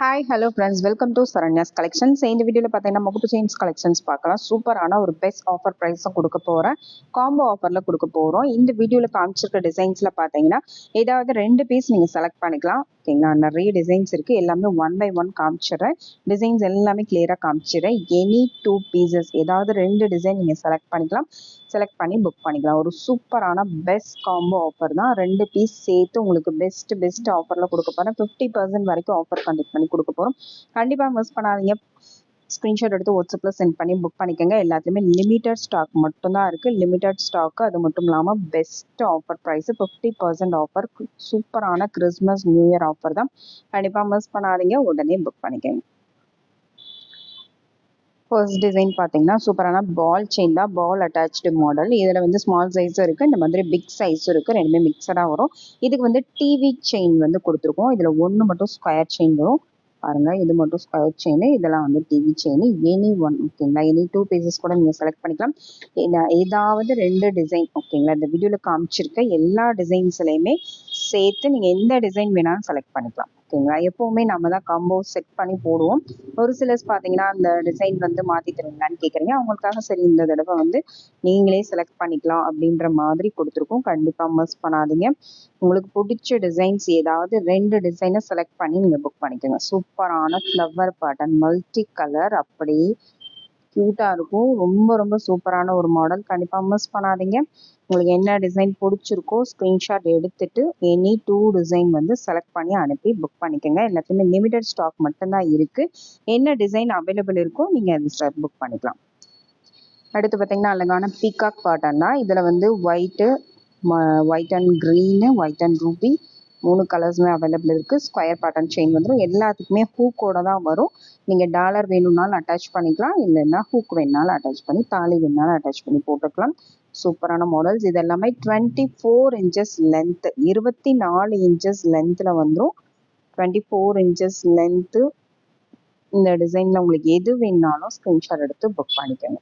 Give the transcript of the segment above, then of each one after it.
Hi hello friends welcome to Saranya's collections இந்த வீடியோவில் பார்த்தீங்கன்னா முகுட்டு செயின்ஸ் கலெக்ஷன்ஸ் பார்க்கலாம். சூப்பரான ஒரு பெஸ்ட் ஆஃபர் ப்ரைஸும் கொடுக்க போகிறேன் காம்போ ஆஃபரில் கொடுக்க போகிறோம் இந்த வீடியோவில் காமிச்சிருக்க டிசைன்ஸில் பார்த்தீங்கன்னா ஏதாவது ரெண்டு பீஸ் நீங்கள் செலக்ட் பண்ணிக்கலாம். ஓகேங்களா நிறைய டிசைன்ஸ் இருக்குது எல்லாமே ஒன் பை ஒன் காமிச்சிடுறேன். டிசைன்ஸ் எல்லாமே கிளியராக காமிச்சிடுறேன். எனி டூ பீசஸ் ஏதாவது ரெண்டு டிசைன் நீங்கள் செலக்ட் பண்ணிக்கலாம். செலக்ட் பண்ணி புக் பண்ணிக்கலாம். ஒரு சூப்பரான பெஸ்ட் காம்போ ஆஃபர் தான். ரெண்டு பீஸ் சேர்த்து உங்களுக்கு பெஸ்ட் பெஸ்ட் ஆஃபரில் கொடுக்க போகிறேன் ஃபிஃப்டி பர்சன்ட் வரைக்கும் ஆஃபர் கண்டக்ட் பண்ணி கொடுக்க போகிறோம் கண்டிப்பாக மிஸ் பண்ணாதீங்க. ஸ்க்ரீன்ஷாட் எடுத்து வாட்ஸ்அப்பில் சென்ட் பண்ணி புக் பண்ணிக்கோங்க. எல்லாத்துலேயுமே லிமிட்டட் ஸ்டாக் மட்டும்தான் இருக்குது லிமிட்டட் ஸ்டாக்கு அது மட்டும் இல்லாமல் best offer price fifty percent offer சூப்பரான கிறிஸ்மஸ் நியூ இயர் ஆஃபர் தான். கண்டிப்பாக மிஸ் பண்ணாதீங்க. உடனே புக் பண்ணிக்கோங்க. ஃபர்ஸ்ட் டிசைன் பார்த்தீங்கன்னா சூப்பரான பால் செயின் தான். பால் அட்டாச்சு மாடல் இதில் வந்து ஸ்மால் சைஸும் இருக்குது இந்த மாதிரி பிக் சைஸும் இருக்குது ரெண்டுமே மிக்சடாக வரும். இதுக்கு வந்து டிவி செயின் வந்து கொடுத்துருக்கோம். இதில் ஒன்று மட்டும் ஸ்கொயர் செயின் வரும். பாருங்க. இது மட்டும் ஸ்கொயர் செயின் இதெல்லாம் வந்து டிவி செயின் எனி ஒன் ஓகேங்களா எனி டூ பீசஸ் கூட நீங்கள் செலக்ட் பண்ணிக்கலாம். ஏதாவது ரெண்டு டிசைன் ஓகேங்களா இந்த வீடியோவில் காமிச்சிருக்க எல்லா டிசைன்ஸ்லையுமே சேர்த்து நீங்கள் எந்த டிசைன் வேணாலும் செலக்ட் பண்ணிக்கலாம். ஓகேங்களா? எப்போவுமே நம்ம தான் காம்போ செட் பண்ணி போடுவோம். ஒரு சிலர்ஸ் பார்த்தீங்கன்னா அந்த டிசைன் வந்து மாற்றி தருவீங்களான்னு கேட்குறீங்க அவங்களுக்காக சரி இந்த தடவை வந்து நீங்களே செலக்ட் பண்ணிக்கலாம் அப்படின்ற மாதிரி கொடுத்துருக்கோம். கண்டிப்பாக மிஸ் பண்ணாதீங்க. உங்களுக்கு பிடிச்ச டிசைன்ஸ் ஏதாவது ரெண்டு டிசைனை செலக்ட் பண்ணி நீங்கள் புக் பண்ணிக்கோங்க. சூப்பரான ஃப்ளவர் பேட்டர்ன் மல்டி கலர் அப்படியே க்யூட்டாக இருக்கும். ரொம்ப ரொம்ப சூப்பரான ஒரு மாடல் கண்டிப்பாக மிஸ் பண்ணாதீங்க. உங்களுக்கு என்ன டிசைன் பிடிச்சிருக்கோ ஸ்க்ரீன்ஷாட் எடுத்துட்டு எனி டூ டிசைன் வந்து செலக்ட் பண்ணி அனுப்பி புக் பண்ணிக்கோங்க. எல்லாத்தையுமே லிமிடெட் ஸ்டாக் மட்டும்தான் இருக்குது என்ன டிசைன் அவைலபிள் இருக்கோ நீங்கள் அது புக் பண்ணிக்கலாம். அடுத்து பார்த்தீங்கன்னா அழகான பீகாக் பாட்டன் தான். இதில் வந்து white white and green white and ruby மூணு கலர்ஸுமே அவைலபிள் இருக்குது ஸ்கொயர் பேட்டர்ன் செயின் வந்துடும் எல்லாத்துக்குமே ஹூக்கோட தான் வரும். நீங்கள் டாலர் வேணும்னாலும் அட்டாச் பண்ணிக்கலாம். இல்லைன்னா ஹூக் வேணுனாலும் அட்டாச் பண்ணி தாலி வேணுனாலும் அட்டாச் பண்ணி போட்டுக்கலாம். சூப்பரான மாடல்ஸ் இது எல்லாமே டுவெண்ட்டி ஃபோர் இன்ச்சஸ் லென்த் இருபத்தி நாலு இன்ச்சஸ் லென்த்தில் வந்துடும் டுவெண்ட்டி ஃபோர் இன்ச்சஸ் லென்த்து இந்த டிசைனில் உங்களுக்கு எது வேணுனாலும் ஸ்க்ரீன்ஷாட் எடுத்து புக் பண்ணிக்கோங்க.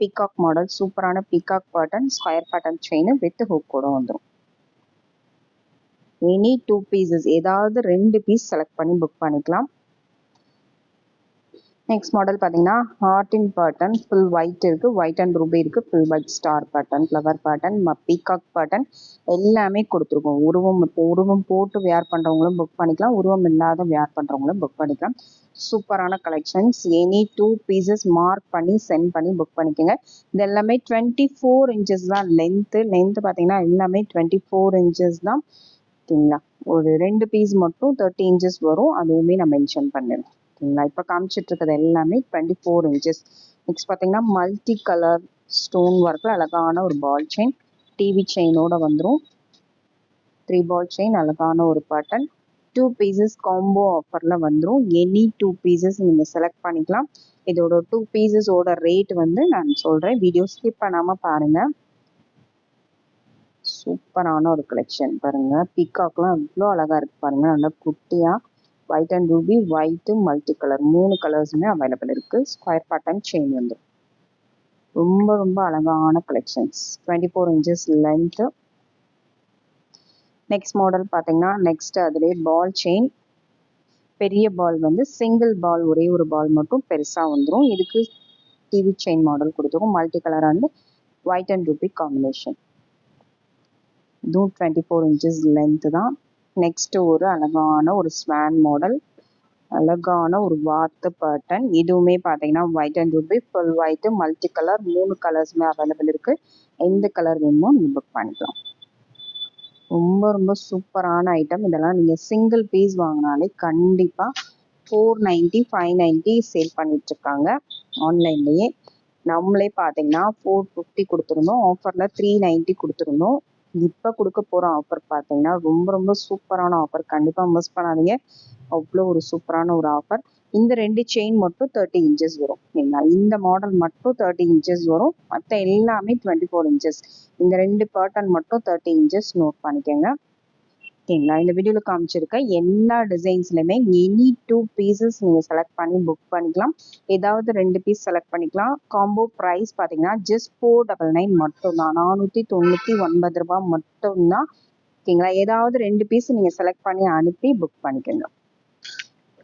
பீகாக் மாடல் சூப்பரான peacock pattern square pattern chain with hook கூட வந்துடும் எனி டூ பீசஸ் ஏதாவது ரெண்டு பீஸ் செலக்ட் பண்ணி புக் பண்ணிக்கலாம். நெக்ஸ்ட் மாடல் பார்த்தீங்கன்னா heart in pattern full white இருக்குது ஒயிட் அண்ட் ரூபி இருக்குது full white star pattern flower pattern peacock pattern எல்லாமே கொடுத்துருக்கோம். உருவம் இப்போ உருவம் போட்டு வேர் பண்ணுறவங்களும் புக் பண்ணிக்கலாம். உருவம் இல்லாத வேர் பண்ணுறவங்களும் புக் பண்ணிக்கலாம். சூப்பரான collections any two pieces mark பண்ணி சென்ட் பண்ணி புக் பண்ணிக்கோங்க. இது எல்லாமே டுவெண்ட்டி ஃபோர் இன்ச்சஸ் தான் லென்த்து லென்த்து பார்த்தீங்கன்னா எல்லாமே டுவெண்ட்டி ஃபோர் இன்ச்சஸ் தான் ஓகேங்களா? ஒரு ரெண்டு பீஸ் மட்டும் தேர்ட்டி இன்ச்சஸ் வரும். அதுவுமே நான் மென்ஷன் பண்ணிடுறேன் ஓகேங்களா? இப்போ காமிச்சிட்டு இருக்கிறது எல்லாமே டுவெண்ட்டி ஃபோர் இன்ச்சஸ் நெக்ஸ்ட் பார்த்தீங்கன்னா மல்டி கலர் ஸ்டோன் ஒர்க்கில் அழகான ஒரு பால் செயின் டிவி செயினோட வந்துடும் த்ரீ பால் செயின் அழகான ஒரு பட்டன் டூ பீசஸ் காம்போ ஆஃபரில் வந்துடும் எனி டூ பீசஸ் நீங்கள் செலக்ட் பண்ணிக்கலாம். இதோட டூ பீசஸோட ரேட் வந்து நான் சொல்கிறேன் வீடியோ ஸ்கிப் பண்ணாமல் பாருங்கள் சூப்பரான ஒரு கலெக்ஷன் பாருங்க. பீகாக்லாம் அவ்வளோ அழகா இருக்கு பாருங்க. நல்லா குட்டியா white and ruby white multi colour மூணு கலர்ஸுமே அவைலபிள் இருக்கு. ஸ்கொயர் பேட்டர்ன் செயின் வந்து. ரொம்ப ரொம்ப அழகான collections twenty four inches length next model பார்த்தீங்கன்னா நெக்ஸ்ட் அதுலேயே பால் செயின் பெரிய பால் வந்து சிங்கிள் பால் ஒரே ஒரு பால் மட்டும் பெருசாக வந்துடும் இதுக்கு டிவி செயின் மாடல் கொடுத்துருக்கோம். மல்டி கலர் வந்து ஒயிட் அண்ட் ரூபி காம்பினேஷன் இதுவும் டுவெண்ட்டி ஃபோர் இன்ச்சஸ் லென்த்து தான். நெக்ஸ்ட்டு ஒரு அழகான ஒரு ஸ்வான் மாடல் அழகான ஒரு வாத்து பேட்டர்ன் இதுவுமே பார்த்தீங்கன்னா white and ruby full white multi colour மூணு கலர்ஸுமே அவைலபிள் இருக்குது எந்த கலர் வேணுமோ நீங்கள் புக் பண்ணிக்கலாம். ரொம்ப ரொம்ப சூப்பரான ஐட்டம் இதெல்லாம் நீங்கள் சிங்கிள் பீஸ் வாங்கினாலே கண்டிப்பாக four ninety five ninety sale பண்ணிட்டுருக்காங்க ஆன்லைன்லேயே நம்மளே பார்த்தீங்கன்னா ஃபோர் ஃபிஃப்டி கொடுத்துருந்தோம். ஆஃபரில் த்ரீ நைன்ட்டி கொடுத்துருந்தோம். இப்போ கொடுக்க போகிற ஆஃபர் பார்த்தீங்கன்னா ரொம்ப ரொம்ப சூப்பரான ஆஃபர் கண்டிப்பாக மிஸ் பண்ணாதீங்க. அவ்வளோ ஒரு சூப்பரான ஒரு ஆஃபர் இந்த ரெண்டு செயின் மட்டும் தேர்ட்டி இன்ச்சஸ் வரும். சரிங்களா இந்த மாடல் மட்டும் தேர்ட்டி இன்ச்சஸ் வரும். மற்ற எல்லாமே டுவெண்ட்டி ஃபோர் இன்ச்சஸ் இந்த ரெண்டு பேட்டர்ன் மட்டும் தேர்ட்டி இன்ச்சஸ் நோட் பண்ணிக்கோங்க. ஓகேங்களா இந்த வீடியோவில் காமிச்சிருக்க எல்லா டிசைன்ஸ்லையுமே எனி டூ பீசஸ் நீங்கள் செலக்ட் பண்ணி புக் பண்ணிக்கலாம். ஏதாவது ரெண்டு பீஸ் செலக்ட் பண்ணிக்கலாம். காம்போ ப்ரைஸ் பார்த்தீங்கன்னா ஜஸ்ட் ஃபோர் டபுள் நைன் மட்டும்தான். நானூற்றி தொண்ணூற்றி ஒன்பது ரூபாய் மட்டும்தான். ஓகேங்களா ஏதாவது ரெண்டு பீஸ் நீங்கள் செலக்ட் பண்ணி அனுப்பி புக் பண்ணிக்கோங்க.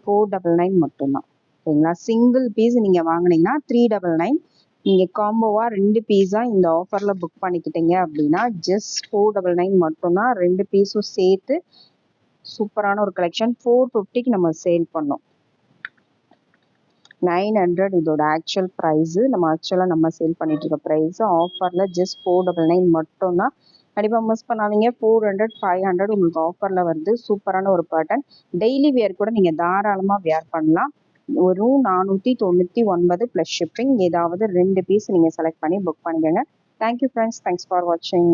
ஃபோர் டபுள் நைன் மட்டும்தான். சரிங்களா சிங்கிள் பீஸ் நீங்கள் வாங்குனீங்கன்னா த்ரீ டபுள் நைன் நீங்கள் காம்போவாக ரெண்டு பீஸாக இந்த ஆஃபரில் புக் பண்ணிக்கிட்டீங்க அப்படின்னா ஜஸ்ட் ஃபோர் டபுள் நைன் மட்டும்தான் ரெண்டு பீஸும் சேர்த்து சூப்பரான ஒரு கலெக்ஷன் ஃபோர் ஃபிஃப்டிக்கு நம்ம சேல் பண்ணோம். நைன் ஹண்ட்ரட் இதோட ஆக்சுவல் ப்ரைஸு நம்ம ஆக்சுவலாக நம்ம சேல் பண்ணிட்டு இருக்க ப்ரைஸு ஆஃபரில் ஜஸ்ட் ஃபோர் டபுள் நைன் மட்டும்தான். கண்டிப்பாக மிஸ் பண்ணாதீங்க. ஃபோர் ஹண்ட்ரட் ஃபைவ் ஹண்ட்ரட் உங்களுக்கு ஆஃபரில் வருது சூப்பரான ஒரு பேட்டர்ன் டெய்லி வியர் கூட நீங்கள் தாராளமாக வியர் பண்ணலாம். ஒரு நானூற்றி தொண்ணூற்றி ஒன்பது ப்ளஸ் ஷிப்பிங் ஏதாவது ரெண்டு பீஸ் நீங்கள் செலக்ட் பண்ணி புக் பண்ணிக்கோங்க. தேங்க்யூ ஃப்ரெண்ட்ஸ் தேங்க்ஸ் ஃபார் வாட்சிங்